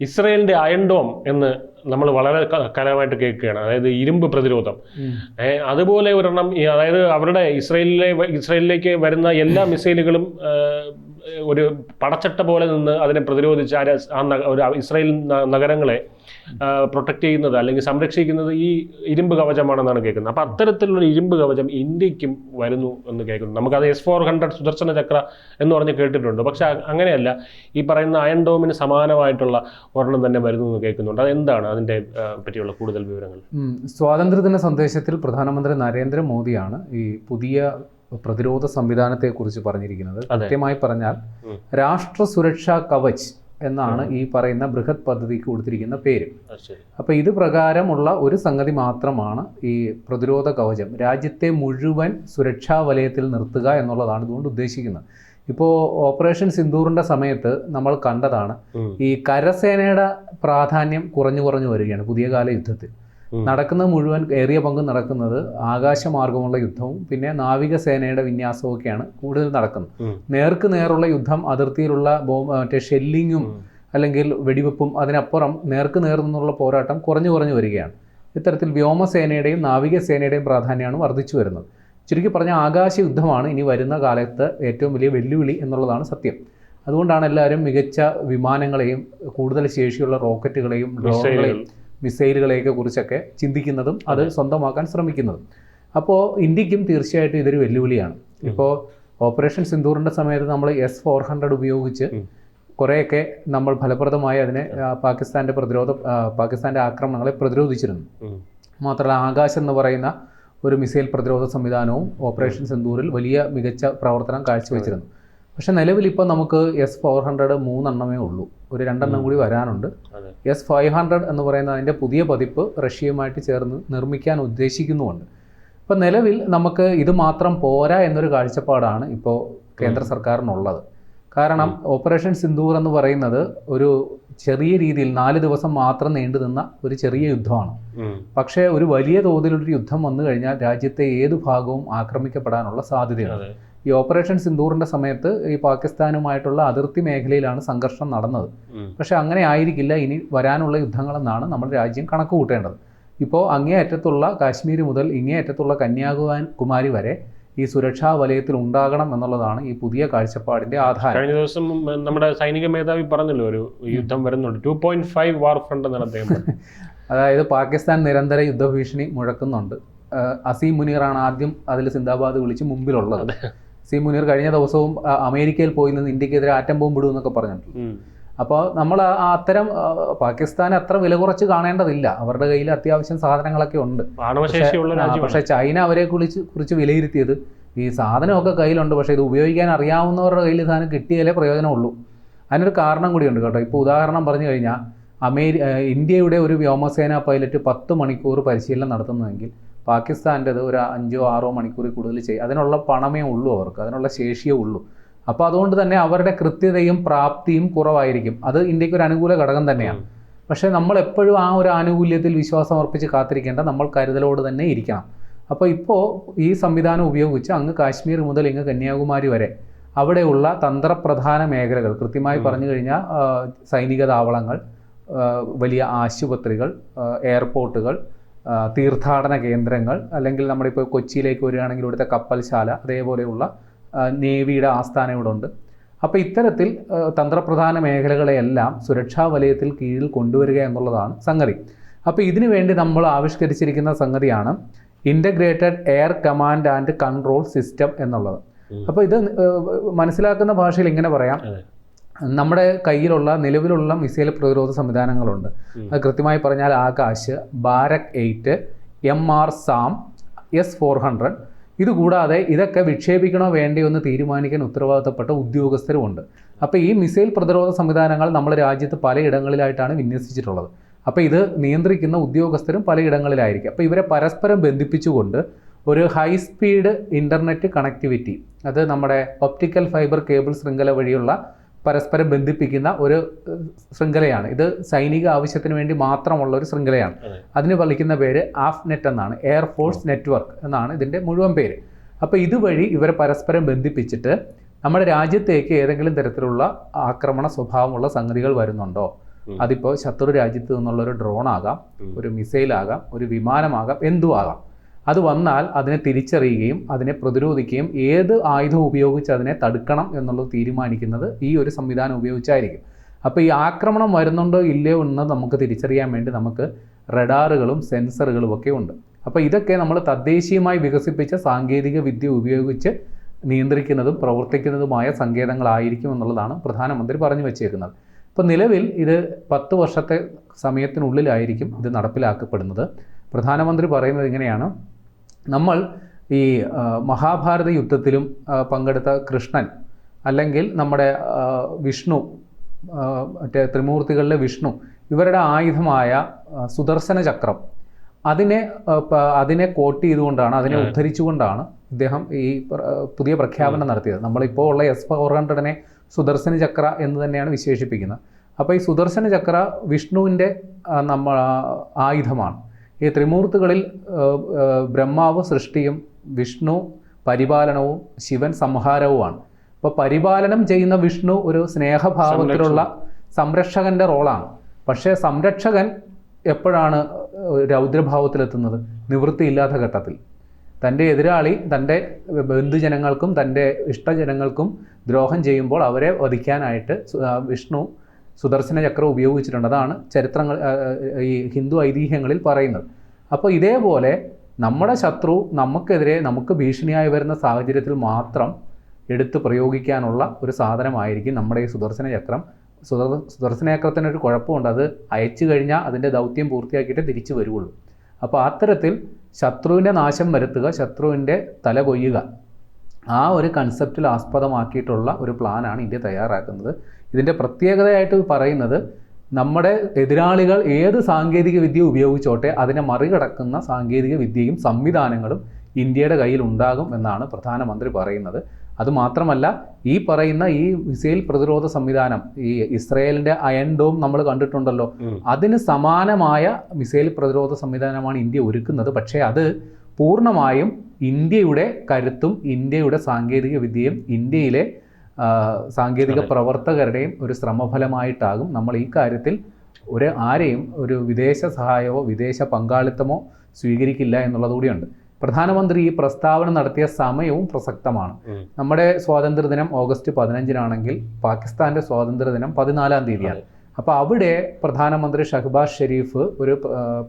ഇസ്രയേലിന്റെ അയൺഡോം എന്ന് നമ്മൾ വളരെ കലമായിട്ട് കേൾക്കുകയാണ്. അതായത് ഇരുമ്പ് പ്രതിരോധം. അതുപോലെ ഒരെണ്ണം അതായത് അവരുടെ ഇസ്രയേലിലെ ഇസ്രയേലിലേക്ക് വരുന്ന എല്ലാ മിസൈലുകളും ഒരു പടച്ചട്ട പോലെ നിന്ന് അതിനെ പ്രതിരോധിച്ച് ആ ഒരു ഇസ്രായേൽ നഗരങ്ങളെ പ്രൊട്ടക്ട് ചെയ്യുന്നത് അല്ലെങ്കിൽ സംരക്ഷിക്കുന്നത് ഈ ഇരുമ്പ് കവചമാണെന്നാണ് കേൾക്കുന്നത്. അപ്പോൾ അത്തരത്തിലുള്ള ഇരുമ്പ് കവചം ഇന്ത്യക്കും വരുന്നു എന്ന് കേൾക്കുന്നു. നമുക്കത് S four hundred Sudarshana Chakra എന്ന് പറഞ്ഞ് കേട്ടിട്ടുണ്ട്. പക്ഷേ അങ്ങനെയല്ല. ഈ പറയുന്ന അയൺ ഡോമിന് സമാനമായിട്ടുള്ള ഒരെണ്ണം തന്നെ വരുന്നു എന്ന് കേൾക്കുന്നുണ്ട്. അതെന്താണ് അതിന്റെ പറ്റിയുള്ള കൂടുതൽ വിവരങ്ങൾ. സ്വാതന്ത്ര്യദിന സന്ദേശത്തിൽ പ്രധാനമന്ത്രി നരേന്ദ്രമോദിയാണ് ഈ പുതിയ പ്രതിരോധ സംവിധാനത്തെക്കുറിച്ച് പറഞ്ഞിരിക്കുന്നത്. കൃത്യമായി പറഞ്ഞാൽ രാഷ്ട്ര സുരക്ഷാ കവച് എന്നാണ് ഈ പറയുന്ന ബൃഹത് പദ്ധതിക്ക് കൊടുത്തിരിക്കുന്ന പേര്. അപ്പൊ അപ്പോൾ ഇത് പ്രകാരമുള്ള ഒരു സംഗതി മാത്രമാണ് ഈ പ്രതിരോധ കവചം. രാജ്യത്തെ മുഴുവൻ സുരക്ഷാ വലയത്തിൽ നിർത്തുക എന്നുള്ളതാണ് ഇതുകൊണ്ട് ഉദ്ദേശിക്കുന്നത്. ഇപ്പോൾ ഓപ്പറേഷൻ സിന്ദൂറിന്റെ സമയത്ത് നമ്മൾ കണ്ടതാണ് ഈ കരസേനയുടെ പ്രാധാന്യം കുറഞ്ഞു കുറഞ്ഞു വരികയാണ് പുതിയ കാല യുദ്ധത്തിൽ നടക്കുന്ന മുഴുവൻ ഏറിയ പങ്കും നടക്കുന്നത് ആകാശമാർഗമുള്ള യുദ്ധവും പിന്നെ നാവികസേനയുടെ വിന്യാസവും ഒക്കെയാണ് കൂടുതൽ നടക്കുന്നത്. നേർക്ക് നേറുള്ള യുദ്ധം അതിർത്തിയിലുള്ള ബോംബ് മറ്റേ ഷെല്ലിങ്ങും അല്ലെങ്കിൽ വെടിവെപ്പും അതിനപ്പുറം നേർക്ക് നേർ നിന്നുള്ള പോരാട്ടം കുറഞ്ഞു കുറഞ്ഞു വരികയാണ്. ഇത്തരത്തിൽ വ്യോമസേനയുടെയും നാവികസേനയുടെയും പ്രാധാന്യമാണ് വർദ്ധിച്ചു വരുന്നത്. ചുരുക്കി പറഞ്ഞ ആകാശ യുദ്ധമാണ് ഇനി വരുന്ന കാലത്ത് ഏറ്റവും വലിയ വെല്ലുവിളി എന്നുള്ളതാണ് സത്യം. അതുകൊണ്ടാണ് എല്ലാവരും മികച്ച വിമാനങ്ങളെയും കൂടുതൽ ശേഷിയുള്ള റോക്കറ്റുകളെയും ഡ്രോണുകളെയും മിസൈലുകളെയൊക്കെ കുറിച്ചൊക്കെ ചിന്തിക്കുന്നതും അത് സ്വന്തമാക്കാൻ ശ്രമിക്കുന്നതും. അപ്പോൾ ഇന്ത്യക്കും തീർച്ചയായിട്ടും ഇതൊരു വെല്ലുവിളിയാണ്. ഇപ്പോൾ ഓപ്പറേഷൻ സിന്ദൂറിന്റെ സമയത്ത് നമ്മൾ എസ് ഫോർ ഹൺഡ്രഡ് ഉപയോഗിച്ച്. കുറേയൊക്കെ നമ്മൾ ഫലപ്രദമായി അതിനെ പാകിസ്ഥാന്റെ പ്രതിരോധ പാകിസ്ഥാന്റെ ആക്രമണങ്ങളെ പ്രതിരോധിച്ചിരുന്നു. മാത്രമല്ല ആകാശ് എന്ന് പറയുന്ന ഒരു മിസൈൽ പ്രതിരോധ സംവിധാനവും ഓപ്പറേഷൻ സിന്ദൂറിൽ വലിയ മികച്ച പ്രവർത്തനം കാഴ്ചവെച്ചിരുന്നു. പക്ഷെ നിലവിൽ ഇപ്പോൾ നമുക്ക് എസ് ഫോർ ഹൺഡ്രഡ് മൂന്നെണ്ണമേ ഉള്ളൂ. ഒരു രണ്ടെണ്ണം കൂടി വരാനുണ്ട്. എസ് ഫൈവ് ഹൺഡ്രഡ് എന്ന് പറയുന്ന അതിന്റെ പുതിയ പതിപ്പ് റഷ്യയുമായിട്ട് ചേർന്ന് നിർമ്മിക്കാൻ ഉദ്ദേശിക്കുന്നുമുണ്ട്. ഇപ്പം നിലവിൽ നമുക്ക് ഇത് മാത്രം പോരാ എന്നൊരു കാഴ്ചപ്പാടാണ് ഇപ്പോൾ കേന്ദ്ര സർക്കാരിനുള്ളത്. കാരണം ഓപ്പറേഷൻ സിന്ദൂർ എന്ന് പറയുന്നത് ഒരു ചെറിയ രീതിയിൽ നാല് ദിവസം മാത്രം നീണ്ടു നിന്ന ഒരു ചെറിയ യുദ്ധമാണ്. പക്ഷേ ഒരു വലിയ തോതിലൊരു യുദ്ധം വന്നു കഴിഞ്ഞാൽ രാജ്യത്തെ ഏത് ഭാഗവും ആക്രമിക്കപ്പെടാനുള്ള സാധ്യതയുണ്ട്. ഈ ഓപ്പറേഷൻ സിന്ദൂറിന്റെ സമയത്ത് ഈ പാകിസ്ഥാനുമായിട്ടുള്ള അതിർത്തി മേഖലയിലാണ് സംഘർഷം നടന്നത്. പക്ഷെ അങ്ങനെ ആയിരിക്കില്ല. ഇനി വരാനുള്ള യുദ്ധങ്ങളെന്നാണ് നമ്മുടെ രാജ്യം കണക്ക് കൂട്ടേണ്ടത് ഇപ്പോൾ അങ്ങേയറ്റത്തുള്ള കാശ്മീർ മുതൽ ഇങ്ങേയറ്റത്തുള്ള കന്യാകുമാരി വരെ ഈ സുരക്ഷാ വലയത്തിൽ ഉണ്ടാകണം എന്നുള്ളതാണ് ഈ പുതിയ കാഴ്ചപ്പാടിന്റെ ആധാരം. കഴിഞ്ഞ ദിവസം നമ്മുടെ സൈനിക മേധാവി പറഞ്ഞല്ലോ ഒരു യുദ്ധം വരുന്നുണ്ട്. Two point five war front എന്നാണ് അദ്ദേഹം. അതായത് പാകിസ്ഥാൻ നിരന്തര യുദ്ധഭീഷണി മുഴക്കുന്നുണ്ട്. അസീം മുനീറാണ് ആദ്യം അതിൽ സിന്ദാബാദ് വിളിച്ച് മുമ്പിലുള്ളത്. അസീം മുനീർ കഴിഞ്ഞ ദിവസവും അമേരിക്കയിൽ പോയി നിന്ന് ഇന്ത്യക്കെതിരെ ആറ്റം ബോംബ് ഇടും എന്നൊക്കെ പറഞ്ഞിട്ടുണ്ട്. അപ്പോൾ നമ്മൾ അത്തരം പാകിസ്ഥാൻ അത്ര വില കുറച്ച് കാണേണ്ടതില്ല. അവരുടെ കയ്യിൽ അത്യാവശ്യം സാധനങ്ങളൊക്കെ ഉണ്ട്. പക്ഷേ ചൈന അവരെ കുറിച്ച് കുറിച്ച് വിലയിരുത്തിയത് ഈ സാധനമൊക്കെ കയ്യിലുണ്ട്. പക്ഷേ ഇത് ഉപയോഗിക്കാൻ അറിയാവുന്നവരുടെ കയ്യിൽ സാധനം കിട്ടിയാലേ പ്രയോജനമുള്ളൂ. അതിനൊരു കാരണം കൂടിയുണ്ട് കേട്ടോ. ഇപ്പോൾ ഉദാഹരണം പറഞ്ഞു കഴിഞ്ഞാൽ അമേരി ഇന്ത്യയുടെ ഒരു വ്യോമസേന പൈലറ്റ് പത്ത് മണിക്കൂർ പരിശീലനം നടത്തുന്നതെങ്കിൽ പാകിസ്ഥാന്റെത് ഒരു അഞ്ചോ ആറോ മണിക്കൂറിൽ കൂടുതൽ ചെയ്യും അതിനുള്ള പണമേ ഉള്ളൂ അവർക്ക് അതിനുള്ള ശേഷിയേ ഉള്ളൂ. അപ്പോൾ അതുകൊണ്ട് തന്നെ അവരുടെ കൃത്യതയും പ്രാപ്തിയും കുറവായിരിക്കും. അത് ഇന്ത്യയ്ക്ക് ഒരു അനുകൂല ഘടകം തന്നെയാണ്. പക്ഷേ നമ്മൾ എപ്പോഴും ആ ഒരു ആനുകൂല്യത്തിൽ വിശ്വാസം അർപ്പിച്ച് കാത്തിരിക്കേണ്ട നമ്മൾ കരുതലോട് തന്നെ ഇരിക്കണം. അപ്പോൾ ഇപ്പോൾ ഈ സംവിധാനം ഉപയോഗിച്ച് അങ്ങ് കാശ്മീർ മുതൽ ഇങ്ങ് കന്യാകുമാരി വരെ അവിടെയുള്ള തന്ത്രപ്രധാന മേഖലകൾ കൃത്യമായി പറഞ്ഞു കഴിഞ്ഞാൽ സൈനിക താവളങ്ങൾ വലിയ ആശുപത്രികൾ എയർപോർട്ടുകൾ തീർത്ഥാടന കേന്ദ്രങ്ങൾ അല്ലെങ്കിൽ നമ്മളിപ്പോൾ കൊച്ചിയിലേക്ക് വരികയാണെങ്കിൽ ഇവിടുത്തെ കപ്പൽശാല അതേപോലെയുള്ള നേവിയുടെ ആസ്ഥാനം ഇവിടെ ഉണ്ട് അപ്പോൾ ഇത്തരത്തിൽ തന്ത്രപ്രധാന മേഖലകളെയെല്ലാം സുരക്ഷാ വലയത്തിൽ കീഴിൽ കൊണ്ടുവരിക എന്നുള്ളതാണ് സംഗതി അപ്പോൾ ഇതിനു വേണ്ടി നമ്മൾ ആവിഷ്കരിച്ചിരിക്കുന്ന സംഗതിയാണ് integrated air command and control system എന്നുള്ളത്. അപ്പോൾ ഇത് മനസ്സിലാക്കുന്ന ഭാഷയിൽ ഇങ്ങനെ പറയാം. നമ്മുടെ കയ്യിലുള്ള നിലവിലുള്ള മിസൈൽ പ്രതിരോധ സംവിധാനങ്ങളുണ്ട്. അത് കൃത്യമായി പറഞ്ഞാൽ Akash Barak eight M R SAM S four hundred. ഇതുകൂടാതെ ഇതൊക്കെ വിക്ഷേപിക്കണോ വേണ്ടയോ എന്ന് തീരുമാനിക്കാൻ ഉത്തരവാദിത്തപ്പെട്ട ഉദ്യോഗസ്ഥരുമുണ്ട് അപ്പോൾ ഈ മിസൈൽ പ്രതിരോധ സംവിധാനങ്ങൾ നമ്മുടെ രാജ്യത്ത് പലയിടങ്ങളിലായിട്ടാണ് വിന്യസിച്ചിട്ടുള്ളത്. അപ്പോൾ ഇത് നിയന്ത്രിക്കുന്ന ഉദ്യോഗസ്ഥരും പലയിടങ്ങളിലായിരിക്കും. അപ്പോൾ ഇവരെ പരസ്പരം ബന്ധിപ്പിച്ചുകൊണ്ട് ഒരു ഹൈ സ്പീഡ് ഇന്റർനെറ്റ് കണക്ടിവിറ്റി അത് നമ്മുടെ ഒപ്റ്റിക്കൽ ഫൈബർ കേബിൾ ശൃംഖല വഴിയുള്ള പരസ്പരം ബന്ധിപ്പിക്കുന്ന ഒരു ശൃംഖലയാണ്. ഇത് സൈനിക ആവശ്യത്തിന് വേണ്ടി മാത്രമുള്ള ഒരു ശൃംഖലയാണ്. അതെ. അതിന് വിളിക്കുന്ന പേര് ആഫ് നെറ്റ് എന്നാണ് എയർഫോഴ്സ് നെറ്റ്വർക്ക് എന്നാണ് ഇതിന്റെ മുഴുവൻ പേര്. അപ്പോൾ ഇതുവഴി ഇവരെ പരസ്പരം ബന്ധിപ്പിച്ചിട്ട് നമ്മുടെ രാജ്യത്തേക്ക് ഏതെങ്കിലും തരത്തിലുള്ള ആക്രമണ സ്വഭാവമുള്ള സംഗതികൾ വരുന്നുണ്ടോ. അതിപ്പോൾ ശത്രു രാജ്യത്ത് നിന്നുള്ള ഒരു ഡ്രോൺ ആകാം. ഒരു മിസൈലാകാം ഒരു വിമാനമാകാം എന്തും ആകാം. അത് വന്നാൽ അതിനെ തിരിച്ചറിയുകയും അതിനെ പ്രതിരോധിക്കുകയും ഏത് ആയുധം ഉപയോഗിച്ച് അതിനെ തടുക്കണം എന്നുള്ളത് തീരുമാനിക്കുന്നത് ഈ ഒരു സംവിധാനം ഉപയോഗിച്ചായിരിക്കും. അപ്പോൾ ഈ ആക്രമണം വരുന്നുണ്ടോ ഇല്ലയോ എന്ന് നമുക്ക് തിരിച്ചറിയാൻ വേണ്ടി നമുക്ക് റഡാറുകളും സെൻസറുകളും ഒക്കെ ഉണ്ട്. അപ്പോൾ ഇതൊക്കെ നമ്മൾ തദ്ദേശീയമായി വികസിപ്പിച്ച സാങ്കേതിക വിദ്യ ഉപയോഗിച്ച് നിയന്ത്രിക്കുന്നതും പ്രവർത്തിക്കുന്നതുമായ സങ്കേതങ്ങളായിരിക്കും എന്നുള്ളതാണ് പ്രധാനമന്ത്രി പറഞ്ഞു വച്ചേക്കുന്നത്. ഇപ്പോൾ നിലവിൽ ഇത് പത്ത് വർഷത്തെ സമയത്തിനുള്ളിലായിരിക്കും ഇത് നടപ്പിലാക്കപ്പെടുന്നത്. പ്രധാനമന്ത്രി പറയുന്നത് ഇങ്ങനെയാണ്. നമ്മൾ ഈ മഹാഭാരത യുദ്ധത്തിലും പങ്കെടുത്ത കൃഷ്ണൻ അല്ലെങ്കിൽ നമ്മുടെ വിഷ്ണു മറ്റേ ത്രിമൂർത്തികളിലെ വിഷ്ണു ഇവരുടെ ആയുധമായ സുദർശന ചക്രം അതിനെ അതിനെ കോട്ട് ചെയ്തുകൊണ്ടാണ് അതിനെ ഉദ്ധരിച്ചുകൊണ്ടാണ് ഇദ്ദേഹം ഈ പുതിയ പ്രഖ്യാപനം നടത്തിയത്. നമ്മളിപ്പോൾ ഉള്ള എസ് ഫോർ ഹൺഡ്രഡിനെ സുദർശന ചക്ര എന്ന് തന്നെയാണ് വിശേഷിപ്പിക്കുന്നത്. അപ്പോൾ ഈ സുദർശന ചക്ര വിഷ്ണുവിന്റെ നമ്മ ആയുധമാണ്. ഈ ത്രിമൂർത്തികളിൽ ബ്രഹ്മാവ് സൃഷ്ടിയും വിഷ്ണു പരിപാലനവും ശിവൻ സംഹാരവുമാണ്. അപ്പോൾ പരിപാലനം ചെയ്യുന്ന വിഷ്ണു ഒരു സ്നേഹഭാവത്തിലുള്ള സംരക്ഷകന്റെ റോളാണ്. പക്ഷേ സംരക്ഷകൻ എപ്പോഴാണ് രൗദ്രഭാവത്തിലെത്തുന്നത്? നിവൃത്തിയില്ലാത്ത ഘട്ടത്തിൽ. തന്റെ എതിരാളി തന്റെ ബന്ധുജനങ്ങൾക്കും തന്റെ ഇഷ്ടജനങ്ങൾക്കും ദ്രോഹം ചെയ്യുമ്പോൾ അവരെ വധിക്കാനായിട്ട് വിഷ്ണു സുദർശന ചക്രം ഉപയോഗിച്ചിട്ടുണ്ട്. അതാണ് ചരിത്രങ്ങൾ ഈ ഹിന്ദു ഐതിഹ്യങ്ങളിൽ പറയുന്നത്. അപ്പോൾ ഇതേപോലെ നമ്മുടെ ശത്രു നമുക്കെതിരെ നമുക്ക് ഭീഷണിയായി വരുന്ന സാഹചര്യത്തിൽ മാത്രം എടുത്ത് പ്രയോഗിക്കാനുള്ള ഒരു സാധനമായിരിക്കും നമ്മുടെ ഈ സുദർശന ചക്രം. സുദർ സുദർശന ചക്രത്തിനൊരു കുഴപ്പമുണ്ട്. അത് അയച്ചു കഴിഞ്ഞാൽ അതിന്റെ ദൗത്യം പൂർത്തിയാക്കിയിട്ട് തിരിച്ചു വരുള്ളൂ അപ്പോൾ അത്തരത്തിൽ ശത്രുവിന്റെ നാശം വരുത്തുക ശത്രുവിന്റെ തല കൊയ്യുക ആ ഒരു കൺസെപ്റ്റിൽ ആസ്പദമാക്കിയിട്ടുള്ള ഒരു പ്ലാനാണ് ഇന്ത്യ തയ്യാറാക്കുന്നത്. ഇതിന്റെ പ്രത്യേകതയായിട്ട് പറയുന്നത് നമ്മുടെ എതിരാളികൾ ഏത് സാങ്കേതിക വിദ്യ ഉപയോഗിച്ചോട്ടെ അതിനെ മറികടക്കുന്ന സാങ്കേതിക വിദ്യയും സംവിധാനങ്ങളും ഇന്ത്യയുടെ കയ്യിൽ ഉണ്ടാകും എന്നാണ് പ്രധാനമന്ത്രി പറയുന്നത്. അതുമാത്രമല്ല ഈ പറയുന്ന ഈ മിസൈൽ പ്രതിരോധ സംവിധാനം ഈ ഇസ്രയേലിന്റെ അയൺ ഡോം നമ്മൾ കണ്ടിട്ടുണ്ടല്ലോ അതിന് സമാനമായ മിസൈൽ പ്രതിരോധ സംവിധാനമാണ് ഇന്ത്യ ഒരുക്കുന്നത്. പക്ഷേ അത് പൂർണമായും ഇന്ത്യയുടെ കരുത്തും ഇന്ത്യയുടെ സാങ്കേതിക വിദ്യയും ഇന്ത്യയിലെ സാങ്കേതിക പ്രവർത്തകരുടെയും ഒരു ശ്രമഫലമായിട്ടാകും നമ്മൾ ഈ കാര്യത്തിൽ ഒരു ആരെയും ഒരു വിദേശ സഹായമോ വിദേശ പങ്കാളിത്തമോ സ്വീകരിക്കില്ല എന്നുള്ളതുകൂടിയുണ്ട് പ്രധാനമന്ത്രി ഈ പ്രസ്താവന നടത്തിയ സമയവും പ്രസക്തമാണ്. നമ്മുടെ സ്വാതന്ത്ര്യദിനം ഓഗസ്റ്റ് പതിനഞ്ചിനാണെങ്കിൽ പാകിസ്ഥാന്റെ സ്വാതന്ത്ര്യദിനം പതിനാലാം തീയതിയാണ്. അപ്പോൾ അവിടെ പ്രധാനമന്ത്രി ഷഹബാസ് ഷെരീഫ് ഒരു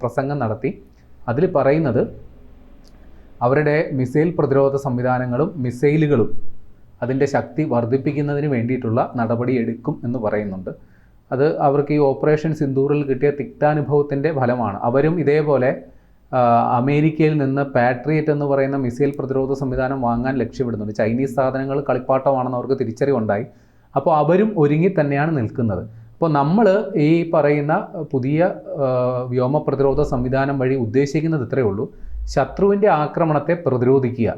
പ്രസംഗം നടത്തി. അതിൽ പറയുന്നത് അവരുടെ മിസൈൽ പ്രതിരോധ സംവിധാനങ്ങളും മിസൈലുകളും അതിന്റെ ശക്തി വർദ്ധിപ്പിക്കുന്നതിന് വേണ്ടിയിട്ടുള്ള നടപടി എടുക്കും എന്ന് പറയുന്നുണ്ട്. അത് അവർക്ക് ഈ ഓപ്പറേഷൻ സിന്ദൂറിൽ കിട്ടിയ തിക്താനുഭവത്തിന്റെ ഫലമാണ്. അവരും ഇതേപോലെ അമേരിക്കയിൽ നിന്ന് പാട്രിയറ്റ് എന്ന് പറയുന്ന മിസൈൽ പ്രതിരോധ സംവിധാനം വാങ്ങാൻ ലക്ഷ്യമിടുന്നുണ്ട്. ചൈനീസ് സാധനങ്ങൾ കളിപ്പാട്ടമാണെന്ന് അവർക്ക് തിരിച്ചറിവുണ്ടായി. അപ്പോൾ അവരും ഒരുങ്ങി തന്നെയാണ് നിൽക്കുന്നത്. അപ്പോൾ നമ്മൾ ഈ പറയുന്ന പുതിയ വ്യോമ പ്രതിരോധ സംവിധാനം വഴി ഉദ്ദേശിക്കുന്നത് ഇത്രയേ ഉള്ളൂ. ശത്രുവിന്റെ ആക്രമണത്തെ പ്രതിരോധിക്കുക.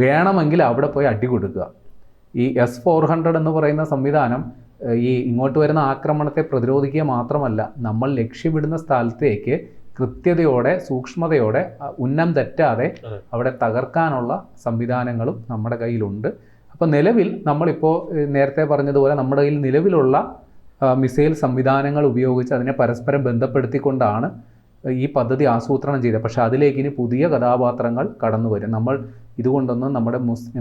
വേണമെങ്കിൽ അവിടെ പോയി അടി കൊടുക്കുക. ഈ എസ് ഫോർ ഹൺഡ്രഡ് എന്ന് പറയുന്ന സംവിധാനം ഈ ഇങ്ങോട്ട് വരുന്ന ആക്രമണത്തെ പ്രതിരോധിക്കുക മാത്രമല്ല നമ്മൾ ലക്ഷ്യമിടുന്ന സ്ഥലത്തേക്ക് കൃത്യതയോടെ സൂക്ഷ്മതയോടെ ഉന്നം തെറ്റാതെ അവിടെ തകർക്കാനുള്ള സംവിധാനങ്ങളും നമ്മുടെ കയ്യിലുണ്ട്. അപ്പോൾ നിലവിൽ നമ്മളിപ്പോൾ നേരത്തെ പറഞ്ഞതുപോലെ നമ്മുടെ കയ്യിൽ നിലവിലുള്ള മിസൈൽ സംവിധാനങ്ങൾ ഉപയോഗിച്ച് അതിനെ പരസ്പരം ബന്ധപ്പെടുത്തിക്കൊണ്ടാണ് ഈ പദ്ധതി ആസൂത്രണം ചെയ്തത്. പക്ഷേ അതിലേക്ക് ഇനി പുതിയ കഥാപാത്രങ്ങൾ കടന്നു വരും. നമ്മൾ ഇതുകൊണ്ടൊന്നും നമ്മുടെ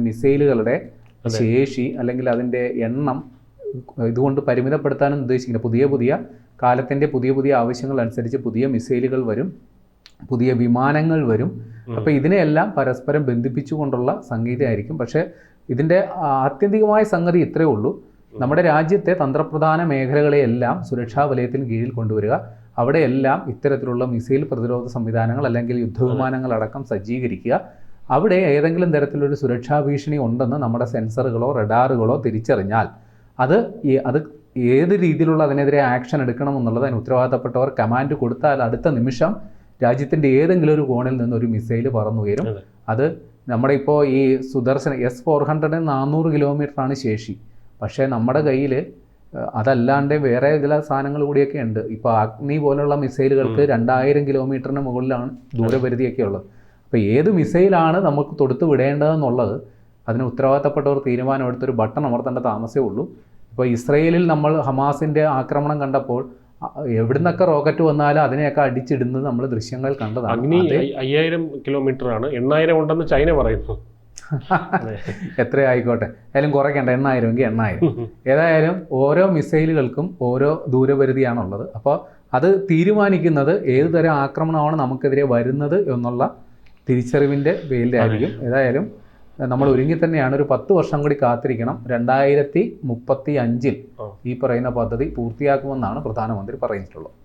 മിസൈലുകളുടെ ശേഷി അല്ലെങ്കിൽ അതിന്റെ എണ്ണം ഇതുകൊണ്ട് പരിമിതപ്പെടുത്താനും ഉദ്ദേശിക്കുന്നത് പുതിയ പുതിയ കാലത്തിന്റെ പുതിയ പുതിയ ആവശ്യങ്ങൾ അനുസരിച്ച് പുതിയ മിസൈലുകൾ വരും പുതിയ വിമാനങ്ങൾ വരും. അപ്പോൾ ഇതിനെയെല്ലാം പരസ്പരം ബന്ധിപ്പിച്ചുകൊണ്ടുള്ള സംഗീതമായിരിക്കും. പക്ഷേ ഇതിന്റെ ആത്യന്തികമായ സംഗതി ഇത്രയേ ഉള്ളൂ. നമ്മുടെ രാജ്യത്തെ തന്ത്രപ്രധാന മേഖലകളെയെല്ലാം സുരക്ഷാ വലയത്തിന് കീഴിൽ കൊണ്ടുവരിക. അവിടെയെല്ലാം ഇത്തരത്തിലുള്ള മിസൈൽ പ്രതിരോധ സംവിധാനങ്ങൾ അല്ലെങ്കിൽ യുദ്ധവിമാനങ്ങൾ അടക്കം സജ്ജീകരിക്കുക. അവിടെ ഏതെങ്കിലും തരത്തിലൊരു സുരക്ഷാ ഭീഷണി ഉണ്ടെന്ന് നമ്മുടെ സെൻസറുകളോ റഡാറുകളോ തിരിച്ചറിഞ്ഞാൽ അത് അത് ഏത് രീതിയിലുള്ള അതിനെതിരെ ആക്ഷൻ എടുക്കണം എന്നുള്ളത് അതിന് ഉത്തരവാദിത്തപ്പെട്ടവർ കമാൻഡ് കൊടുത്താൽ അടുത്ത നിമിഷം രാജ്യത്തിന്റെ ഏതെങ്കിലും ഒരു കോണിൽ നിന്ന് ഒരു മിസൈൽ പറന്നുയരും. വരും അത് നമ്മുടെ ഇപ്പോൾ ഈ സുദർശന എസ് ഫോർ ഹൺഡ്രഡിന് നാനൂറ് കിലോമീറ്ററാണ് ശേഷി. പക്ഷേ നമ്മുടെ കയ്യിൽ അതല്ലാണ്ട് വേറെ ചില സാധനങ്ങൾ കൂടിയൊക്കെ ഉണ്ട്. ഇപ്പോൾ അഗ്നി പോലുള്ള മിസൈലുകൾക്ക് രണ്ടായിരം കിലോമീറ്ററിന് മുകളിലാണ് ദൂരപരിധിയൊക്കെ ഉള്ളത്. അപ്പോൾ ഏത് മിസൈലാണ് നമുക്ക് തൊടുത്ത് വിടേണ്ടതെന്നുള്ളത് അതിന് ഉത്തരവാദിത്തപ്പെട്ടവർ തീരുമാനമെടുത്തൊരു ബട്ടൺ അമർത്തേണ്ട താമസമേ ഉള്ളൂ. ഇപ്പോൾ ഇസ്രയേലിൽ നമ്മൾ ഹമാസിന്റെ ആക്രമണം കണ്ടപ്പോൾ എവിടുന്നൊക്കെ റോക്കറ്റ് വന്നാലും അതിനെയൊക്കെ അടിച്ചിടുന്നത് നമ്മൾ ദൃശ്യങ്ങൾ കണ്ടതാണ്. അഗ്നി അയ്യായിരം കിലോമീറ്റർ ആണ് എണ്ണായിരം ഉണ്ടെന്ന് ചൈന പറയുന്നു. എത്ര ആയിക്കോട്ടെ ഏതായാലും കുറയ്ക്കണ്ട. എണ്ണായിരം എങ്കിൽ എണ്ണായിരം. ഏതായാലും ഓരോ മിസൈലുകൾക്കും ഓരോ ദൂരപരിധിയാണുള്ളത്. അപ്പോൾ അത് തീരുമാനിക്കുന്നത് ഏത് തരം ആക്രമണമാണ് നമുക്കെതിരെ വരുന്നത് എന്നുള്ള തിരിച്ചറിവിന്റെ പേരിലായിരിക്കും. ഏതായാലും നമ്മൾ ഒരുങ്ങി തന്നെയാണ് ഒരു പത്ത് വർഷം കൂടി കാത്തിരിക്കണം. രണ്ടായിരത്തി മുപ്പത്തി അഞ്ചിൽ ഈ പറയുന്ന പദ്ധതി പൂർത്തിയാക്കുമെന്നാണ് പ്രധാനമന്ത്രി പറഞ്ഞിട്ടുള്ളത്